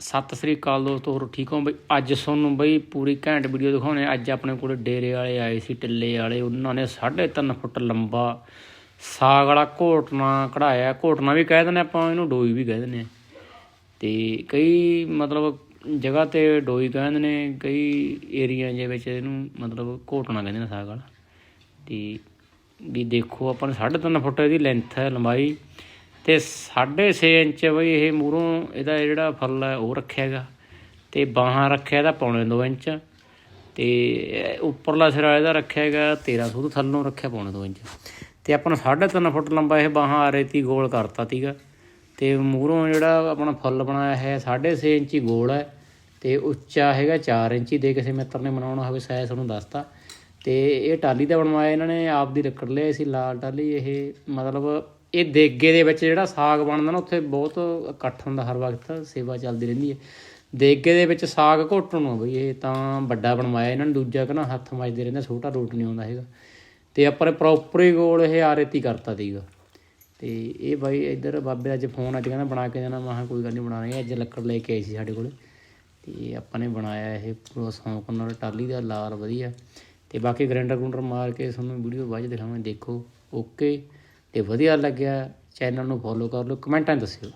ਸਤਿ ਸ੍ਰੀ ਅਕਾਲ ਦੋਸਤੋ, ਹੋਰ ਠੀਕ ਹੋ? ਬਈ ਅੱਜ ਤੁਹਾਨੂੰ ਬਈ ਪੂਰੀ ਘੈਂਟ ਵੀਡੀਓ ਦਿਖਾਉਣੇ ਅੱਜ ਆਪਣੇ ਕੋਲ ਡੇਰੇ ਵਾਲੇ ਆਏ ਸੀ, ਟਿੱਲੇ ਵਾਲੇ। ਉਹਨਾਂ ਨੇ 3.5 ਫੁੱਟ ਲੰਬਾ ਸਾਗ ਵਾਲਾ ਘੋਟਣਾ ਕਢਾਇਆ। ਘੋਟਣਾ ਵੀ ਕਹਿ ਦਿੰਦੇ ਆਪਾਂ, ਇਹਨੂੰ ਡੋਈ ਵੀ ਕਹਿ ਦਿੰਦੇ ਆ। ਤੇ ਕਈ ਮਤਲਬ ਜਗ੍ਹਾ ਤੇ ਡੋਈ ਕਹਿੰਦੇ ਨੇ ਕਈ ਏਰੀਆ ਦੇ ਵਿੱਚ ਇਹਨੂੰ ਮਤਲਬ ਘੋਟਣਾ ਕਹਿੰਦੇ ਨੇ ਸਾਗ ਵਾਲਾ। ਤੇ ਵੀ ਦੇਖੋ ਆਪਾਂ ਨੂੰ 3.5 ਫੁੱਟ ਇਹਦੀ ਲੈਂਥ ਹੈ ਲੰਬਾਈ। ਤੇ 6.5 ਇੰਚ ਬਈ ਇਹ ਮੂਹਰੋਂ ਇਹਦਾ ਜਿਹੜਾ ਫਲ ਹੈ ਉਹ ਰੱਖਿਆ ਹੈਗਾ। ਤੇ ਬਾਹਾਂ ਰੱਖਿਆ ਇਹਦਾ ਪੌਣੇ 2 ਇੰਚ। ਤੇ ਉੱਪਰਲਾ ਸਿਰਾ ਇਹਦਾ ਰੱਖਿਆ ਹੈਗਾ 13 ਫੁੱਟ, ਥੱਲੋਂ ਰੱਖਿਆ ਪੌਣੇ 2 ਇੰਚ। ਤੇ ਆਪਾਂ ਨੂੰ 3.5 ਫੁੱਟ ਲੰਬਾ ਇਹ ਬਾਹਾਂ ਰੇਤੀ ਗੋਲ ਕਰਤਾ ਤੀਗਾ। ਤੇ ਮੂਹਰੋਂ ਜਿਹੜਾ ਆਪਣਾ ਫੁੱਲ ਬਣਾਇਆ ਹੈ 6.5 ਇੰਚੀ ਗੋਲ ਹੈ। ਤੇ ਉੱਚਾ ਹੈਗਾ 4 ਇੰਚੀ ਦੇ ਕਿਸੇ ਮਿੱਤਰ ਨੇ ਬਣਾਉਣਾ ਹੋਵੇ ਸਾਇਜ਼ ਤੁਹਾਨੂੰ ਦੱਸਤਾ। ਤੇ ਇਹ ਟਾਲੀ ਦਾ ਬਣਵਾਇਆ ਇਹਨਾਂ ਨੇ, ਆਪ ਦੀ ਲੱਕੜ ਲਿਆਈ ਸੀ, ਲਾਲ ਟਾਲੀ ਇਹ ਮਤਲਬ ਇਹ ਦੇਗੇ ਦੇ ਵਿੱਚ ਜਿਹੜਾ ਸਾਗ ਬਣਦਾ ਨਾ, ਉੱਥੇ ਬਹੁਤ ਇਕੱਠ ਹੁੰਦਾ ਹਰ ਵਕਤ, ਸੇਵਾ ਚੱਲਦੀ ਰਹਿੰਦੀ ਹੈ। ਦੇਗੇ ਦੇ ਵਿੱਚ ਸਾਗ ਘੋਟਣ ਨੂੰ ਆ ਬਈ, ਇਹ ਤਾਂ ਵੱਡਾ ਬਣਵਾਇਆ ਇਹਨਾਂ ਨੇ, ਦੂਜਾ ਕਹਿੰਦਾ ਹੱਥ ਮਾਜਦੇ ਰਹਿੰਦੇ, ਛੋਟਾ ਰੋਟ ਨਹੀਂ ਆਉਂਦਾ ਹੈਗਾ। ਤੇ ਆਪਾਂ ਨੇ ਪ੍ਰੋਪਰ ਹੀ ਗੋਲ ਇਹ ਆਰੇਤੀ ਕਰਤਾ ਸੀਗਾ। ਤੇ ਇਹ ਬਾਈ ਇੱਧਰ ਬਾਬੇ ਦਾ ਅੱਜ ਫੋਨ ਅੱਜ ਕਹਿੰਦਾ ਬਣਾ ਕੇ ਦੇਣਾ, ਮੈਂ ਕਿਹਾ ਕੋਈ ਗੱਲ ਨਹੀਂ, ਬਣਾ ਰਹੇ ਅੱਜ ਲੱਕੜ ਲੈ ਕੇ ਆਈ ਸੀ ਸਾਡੇ ਕੋਲ। ਤੇ ਆਪਾਂ ਨੇ ਬਣਾਇਆ ਇਹ ਪੂਰਾ ਸੌਂਕ ਨਾਲ ਟਾਲੀ ਦਾ, ਲਾਲ ਵਧੀਆ। ਤੇ ਬਾਕੀ ਗ੍ਰੈਂਡਰ ਗੁੰਡਰ ਮਾਰ ਕੇ ਤੁਹਾਨੂੰ ਵੀਡੀਓ ਬਾਅਦ 'ਚ ਦਿਖਾਵਾਂਗੇ। ਦੇਖੋ, ਓਕੇ। ਤੇ ਵਧੀਆ ਲੱਗਿਆ ਚੈਨਲ ਨੂੰ ਫੋਲੋ ਕਰ ਲਓ ਕਮੈਂਟਾਂ 'ਚ ਦੱਸਿਓ।